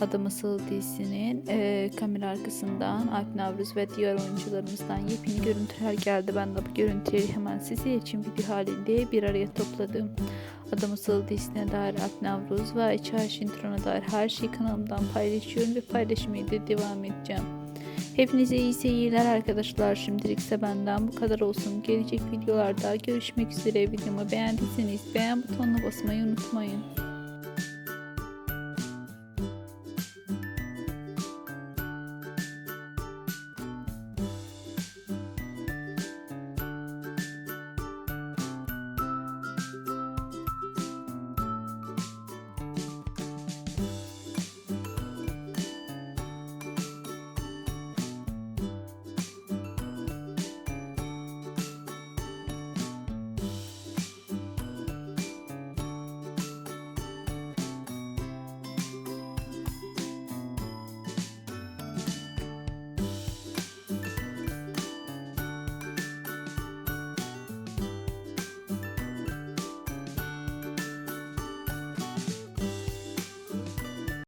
Adım Asıl dizisinin e, kamera arkasından Alp Navruz ve diğer oyuncularımızdan yepyeni görüntüler geldi. Ben de bu görüntüleri hemen sizin için video halinde bir araya topladım. Adım Asıl dizisine dair Alp Navruz ve Ayça Şintro'na dair her şeyi kanalımdan paylaşıyorum ve paylaşmaya da devam edeceğim. Hepinize iyi seyirler arkadaşlar. Şimdilik ise benden bu kadar olsun. Gelecek videolarda görüşmek üzere. Videomu beğendiyseniz beğen butonuna basmayı unutmayın.